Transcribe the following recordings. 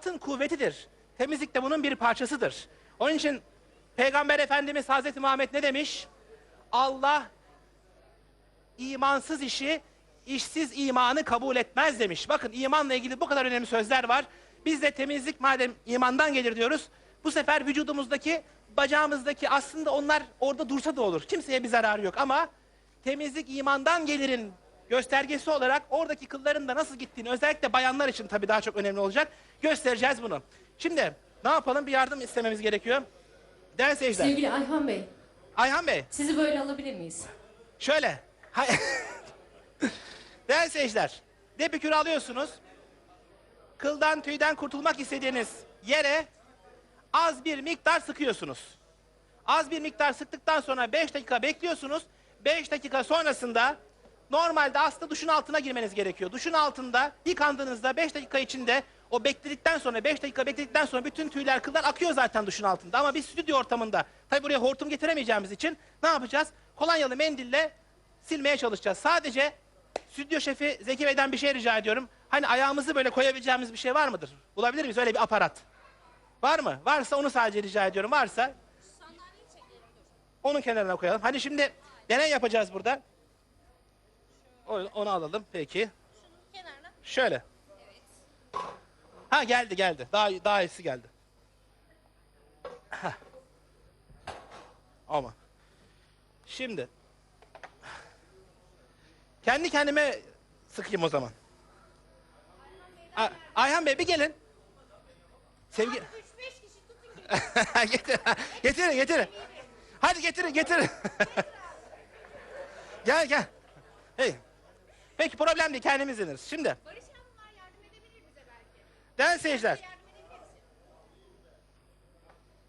hayatın kuvvetidir. Temizlik de bunun bir parçasıdır. Onun için Peygamber Efendimiz Hazreti Muhammed ne demiş? Allah imansız işi, işsiz imanı kabul etmez demiş. Bakın imanla ilgili bu kadar önemli sözler var. Biz de temizlik madem imandan gelir diyoruz. Bu sefer vücudumuzdaki, bacağımızdaki aslında onlar orada dursa da olur. Kimseye bir zararı yok ama temizlik imandan gelirin göstergesi olarak oradaki kılların da nasıl gittiğini özellikle bayanlar için tabii daha çok önemli olacak. Göstereceğiz bunu. Şimdi ne yapalım? Bir yardım istememiz gerekiyor. Değerli seyirciler. Sevgili Ayhan Bey, Ayhan Bey. sizi böyle alabilir miyiz? Şöyle. Değerli seyirciler. Depikür alıyorsunuz. Kıldan tüyden kurtulmak istediğiniz yere az bir miktar sıkıyorsunuz. Az bir miktar sıktıktan sonra 5 dakika bekliyorsunuz. 5 dakika sonrasında normalde aslında duşun altına girmeniz gerekiyor. Duşun altında yıkandığınızda 5 dakika içinde o bekledikten sonra 5 dakika bekledikten sonra bütün tüyler kıllar akıyor zaten duşun altında. Ama biz stüdyo ortamında tabi buraya hortum getiremeyeceğimiz için ne yapacağız? Kolonyalı mendille silmeye çalışacağız. Sadece stüdyo şefi Zeki Bey'den bir şey rica ediyorum. Hani ayağımızı böyle koyabileceğimiz bir şey var mıdır? Bulabilir miyiz öyle bir aparat? Var mı? Varsa onu sadece rica ediyorum. Varsa onun kenarına koyalım. Hani şimdi deney yapacağız burada. Onu alalım peki. Kenarına. Şöyle. Ha geldi geldi. Daha daha iyisi geldi. Ama. Şimdi. Kendi kendime sıkayım o zaman. A- Ayhan Bey bir gelin. Sevgi... 3-5 kişi tutun. Getir, getirin, getirin. Hadi getirin, getirin. gel, gel. Hey. Peki problem değil, kendimiz ineriz. Şimdi, Barış Hanımlar yardım edebilir bize belki. değerli seyirciler. Yardım edebilir misin?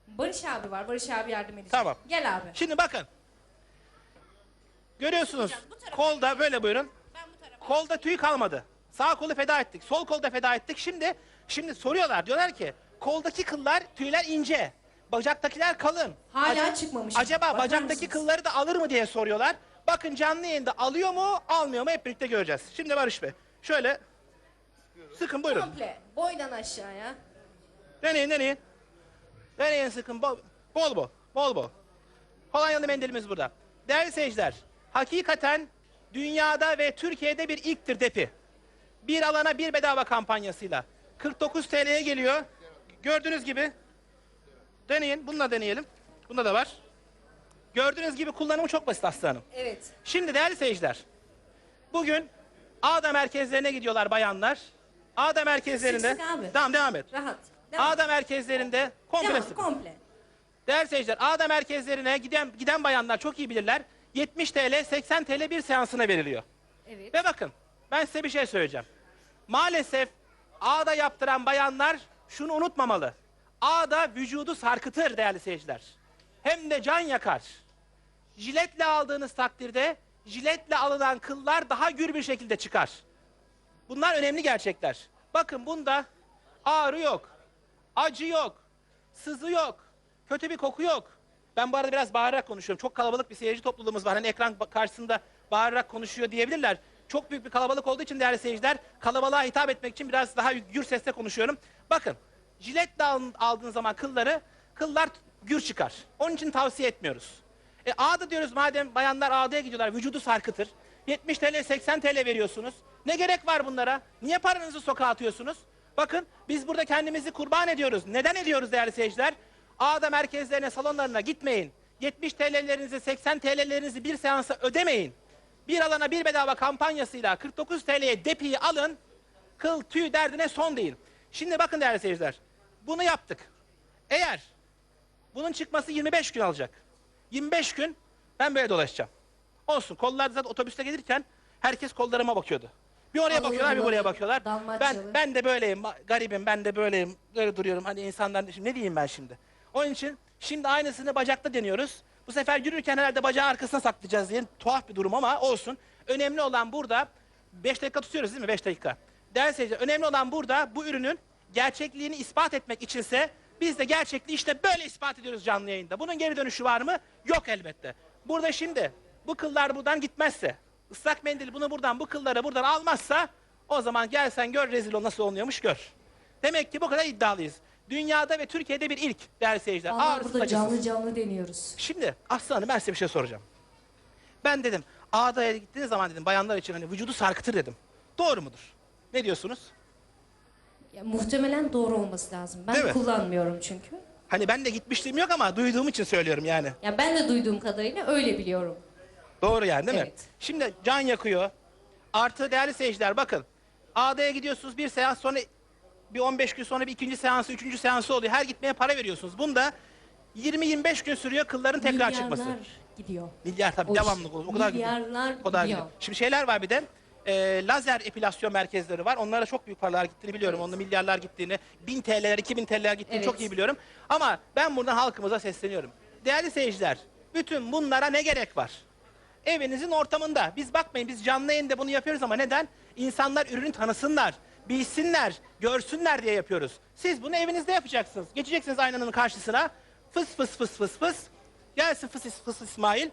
Barış abi var, Barış abi yardım edecek. Tamam. Gel abi. Şimdi bakın. Görüyorsunuz, Bu tarafa. kolda böyle buyurun. Ben bu tarafa. Kolda tüy kalmadı. Sağ kolu feda ettik, sol kolda feda ettik. Şimdi, şimdi soruyorlar, diyorlar ki, koldaki kıllar, tüyler ince. Bacaktakiler kalın. Hala çıkmamış. Acaba Bakar bacaktaki mısınız? kılları da alır mı diye soruyorlar. Bakın canlı yayında alıyor mu, almıyor mu hep birlikte göreceğiz. Şimdi Barış Bey, şöyle sıkın buyurun. Komple, boydan aşağıya. Deneyin, deneyin. Deneyin sıkın bol bol bol, bol bol. Kolonyalı mendilimiz burada. Değerli seyirciler, hakikaten dünyada ve Türkiye'de bir ilktir depi. Bir alana bir bedava kampanyasıyla. 49 TL'ye geliyor. Gördüğünüz gibi. Deneyin, bununla deneyelim. Bunda da var. Gördüğünüz gibi kullanımı çok basit aslanım. Evet. Şimdi değerli seyirciler, bugün ağda merkezlerine gidiyorlar bayanlar. Ağda merkezlerinde... Sık sık abi. Tamam devam et. Rahat. Devam. Ağda merkezlerinde komple Devam, komple. Değerli seyirciler, ağda merkezlerine giden giden bayanlar çok iyi bilirler. 70 TL, 80 TL bir seansına veriliyor. Evet. Ve bakın, ben size bir şey söyleyeceğim. Maalesef ağda yaptıran bayanlar şunu unutmamalı. Ağda vücudu sarkıtır değerli seyirciler. Hem de can yakar. Jiletle aldığınız takdirde jiletle alınan kıllar daha gür bir şekilde çıkar. Bunlar önemli gerçekler. Bakın bunda ağrı yok, acı yok, sızı yok, kötü bir koku yok. Ben bu arada biraz bağırarak konuşuyorum. Çok kalabalık bir seyirci topluluğumuz var. Hani ekran karşısında bağırarak konuşuyor diyebilirler. Çok büyük bir kalabalık olduğu için değerli seyirciler, kalabalığa hitap etmek için biraz daha gür sesle konuşuyorum. Bakın, jiletle al- aldığınız zaman kılları, kıllar gür çıkar. Onun için tavsiye etmiyoruz. E ağda diyoruz madem bayanlar ağdaya gidiyorlar, vücudu sarkıtır. 70 TL, 80 TL veriyorsunuz. Ne gerek var bunlara? Niye paranızı sokağa atıyorsunuz? Bakın biz burada kendimizi kurban ediyoruz. Neden ediyoruz değerli seyirciler? Ağda merkezlerine, salonlarına gitmeyin. 70 TL'lerinizi, 80 TL'lerinizi bir seansa ödemeyin. Bir alana bir bedava kampanyasıyla 49 TL'ye depiyi alın. Kıl tüy derdine son deyin. Şimdi bakın değerli seyirciler. Bunu yaptık. Eğer bunun çıkması 25 gün alacak. 25 gün ben böyle dolaşacağım. Olsun kollar zaten otobüste gelirken herkes kollarıma bakıyordu. Bir oraya Havalı bakıyorlar bir buraya bakıyorlar. Ben, Dalmaçyalı. ben de böyleyim garibim ben de böyleyim böyle duruyorum hani insanlar şimdi ne diyeyim ben şimdi. Onun için şimdi aynısını bacakta deniyoruz. Bu sefer yürürken herhalde bacağı arkasına saklayacağız diye tuhaf bir durum ama olsun. Önemli olan burada 5 dakika tutuyoruz değil mi 5 dakika. Değerli seyirciler önemli olan burada bu ürünün gerçekliğini ispat etmek içinse biz de gerçekliği işte böyle ispat ediyoruz canlı yayında. Bunun geri dönüşü var mı? Yok elbette. Burada şimdi bu kıllar buradan gitmezse, ıslak mendil bunu buradan bu kılları buradan almazsa o zaman gel sen gör rezil ol nasıl oluyormuş gör. Demek ki bu kadar iddialıyız. Dünyada ve Türkiye'de bir ilk değerli seyirciler. Vallahi Ağrısız burada acısız. canlı canlı deniyoruz. Şimdi Aslı Hanım ben size bir şey soracağım. Ben dedim ağdaya gittiğiniz zaman dedim bayanlar için hani vücudu sarkıtır dedim. Doğru mudur? Ne diyorsunuz? Ya, muhtemelen doğru olması lazım. Ben Değil mi? kullanmıyorum çünkü. Hani ben de gitmişliğim yok ama duyduğum için söylüyorum yani. Ya ben de duyduğum kadarıyla öyle biliyorum. Doğru yani değil mi? Evet. Şimdi can yakıyor. Artı değerli seyirciler bakın. Ağdaya gidiyorsunuz bir seans sonra bir 15 gün sonra bir ikinci seansı, üçüncü seansı oluyor. Her gitmeye para veriyorsunuz. Bunda 20-25 gün sürüyor kılların tekrar Milyarlar çıkması. gidiyor. Milyar tabii O devamlı o kadar. Milyarlar O kadar gidiyor. gidiyor. Şimdi şeyler var bir de e, lazer epilasyon merkezleri var. Onlara çok büyük paralar gittiğini biliyorum. Onda milyarlar gittiğini, 1000 TL'ler, 2000 TL'ler gittiğini Evet. çok iyi biliyorum. Ama ben buradan halkımıza sesleniyorum. Değerli seyirciler, bütün bunlara ne gerek var? Evinizin ortamında. Biz bakmayın biz canlı yayında bunu yapıyoruz ama neden? İnsanlar ürünü tanısınlar, bilsinler, görsünler diye yapıyoruz. Siz bunu evinizde yapacaksınız. Geçeceksiniz aynanın karşısına. Fıs fıs fıs fıs fıs. Gelsin fıs fıs fıs İsmail.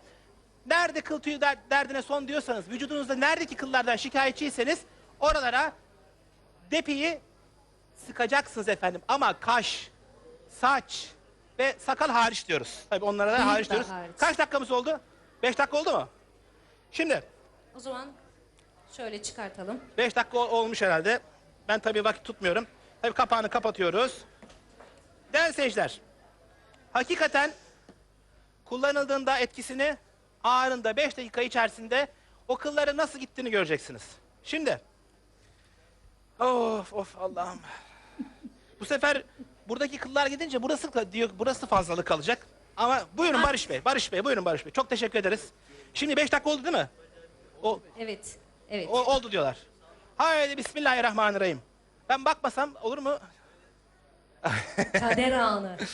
Nerede kıl tüyü derdine son diyorsanız, vücudunuzda neredeki kıllardan şikayetçiyseniz oralara depiyi sıkacaksınız efendim. Ama kaş, saç ve sakal hariç diyoruz. Tabii onlara da hariç diyoruz. hariç. Kaç dakikamız oldu? Beş dakika oldu mu? Şimdi O zaman şöyle çıkartalım. beş dakika ol- olmuş herhalde. Ben tabii vakit tutmuyorum. Tabii kapağını kapatıyoruz. Değerli seyirciler, hakikaten kullanıldığında etkisini ağrında 5 dakika içerisinde o kılların nasıl gittiğini göreceksiniz. Şimdi of of Allah'ım. Bu sefer buradaki kıllar gidince burası diyor burası fazlalık kalacak. Ama buyurun Barış Bey, Barış Bey, buyurun Barış Bey. Çok teşekkür ederiz. Şimdi 5 dakika oldu değil mi? O, Evet. Evet. o oldu diyorlar. Haydi Bismillahirrahmanirrahim. Ben bakmasam olur mu? Kader anı.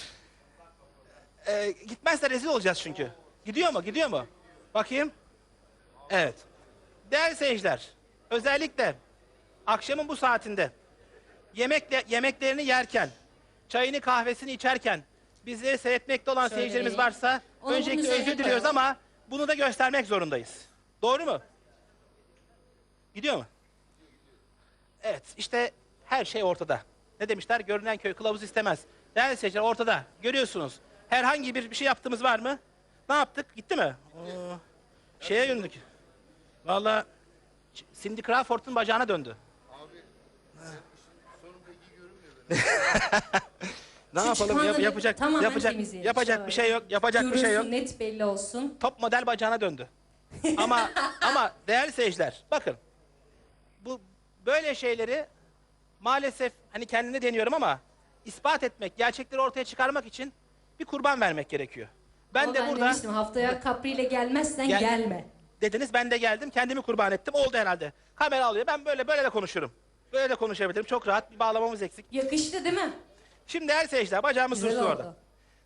Ee, gitmezse rezil olacağız çünkü. Gidiyor mu? Gidiyor mu? Bakayım. Evet. Değerli seyirciler, özellikle akşamın bu saatinde yemekle, yemeklerini yerken, çayını kahvesini içerken bizleri seyretmekte olan Şöyle seyircilerimiz varsa Onu öncelikle özür diliyoruz ama bunu da göstermek zorundayız. Doğru mu? Gidiyor mu? Evet, işte her şey ortada. Ne demişler? Görünen köy kılavuz istemez. Değerli seyirciler ortada. Görüyorsunuz. Herhangi bir bir şey yaptığımız var mı? Ne yaptık? Gitti mi? Oo, şeye yöndük. Vallahi Ç- Cindy Crawford'un bacağına döndü. ne Şu yapalım? Yap- yapacak tamamen yapacak temizleyelim. yapacak bir şey yok. Yapacak bir şey yok. Görünsün, net belli olsun. Top model bacağına döndü. ama ama değerli seyirciler bakın. Bu böyle şeyleri maalesef hani kendine deniyorum ama ispat etmek, gerçekleri ortaya çıkarmak için bir kurban vermek gerekiyor. Ben Ama de ben burada demiştim haftaya kapriyle gelmezsen Gel- gelme. dediniz ben de geldim kendimi kurban ettim oldu herhalde. Kamera alıyor ben böyle böyle de konuşurum. Böyle de konuşabilirim çok rahat bir bağlamamız eksik. Yakıştı değil mi? Şimdi değerli seyirciler bacağımız Güzel dursun oldu. orada.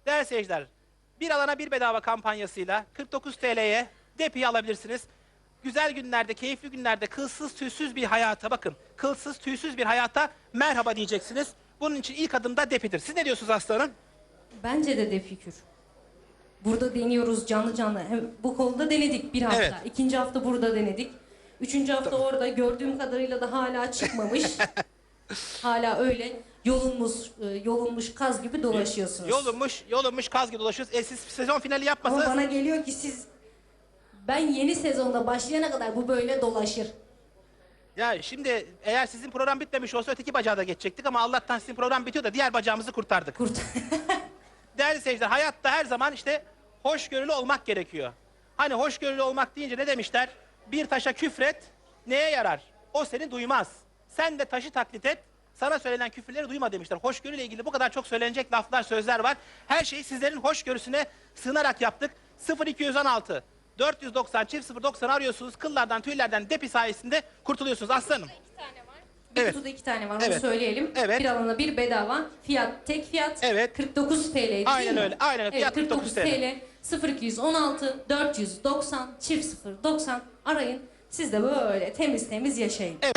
Değerli seyirciler bir alana bir bedava kampanyasıyla 49 TL'ye depiyi alabilirsiniz. Güzel günlerde, keyifli günlerde kılsız tüysüz bir hayata bakın. Kılsız tüysüz bir hayata merhaba diyeceksiniz. Bunun için ilk adım da depidir. Siz ne diyorsunuz aslanım? Bence de defikür. Burada deniyoruz canlı canlı. Hem bu kolda denedik bir hafta. Evet. İkinci hafta burada denedik. Üçüncü hafta orada gördüğüm kadarıyla da hala çıkmamış. hala öyle yolunmuş, e, yolunmuş kaz gibi dolaşıyorsunuz. Yolunmuş, yolunmuş kaz gibi dolaşıyoruz. E siz sezon finali Ama yapmasanız bana geliyor ki siz ben yeni sezonda başlayana kadar bu böyle dolaşır. Ya şimdi eğer sizin program bitmemiş olsa öteki bacağı da geçecektik ama Allah'tan sizin program bitiyor da diğer bacağımızı kurtardık. Kurt. Değerli seyirciler hayatta her zaman işte hoşgörülü olmak gerekiyor. Hani hoşgörülü olmak deyince ne demişler? Bir taşa küfret neye yarar? O seni duymaz. Sen de taşı taklit et. Sana söylenen küfürleri duyma demişler. Hoşgörüyle ilgili bu kadar çok söylenecek laflar, sözler var. Her şeyi sizlerin hoşgörüsüne sığınarak yaptık. 0216 490 çift 090 arıyorsunuz. Kıllardan, tüylerden, depi sayesinde kurtuluyorsunuz aslanım. Bir Evet. kutuda iki tane var onu Evet. söyleyelim. Evet. Bir alana bir bedava. Fiyat tek fiyat. Evet. 49 TL'ydi değil Aynen mi? öyle, aynen öyle. Fiyat evet, 49 49 TL. 0216 490 çift 090 arayın. Siz de böyle temiz temiz yaşayın. Evet.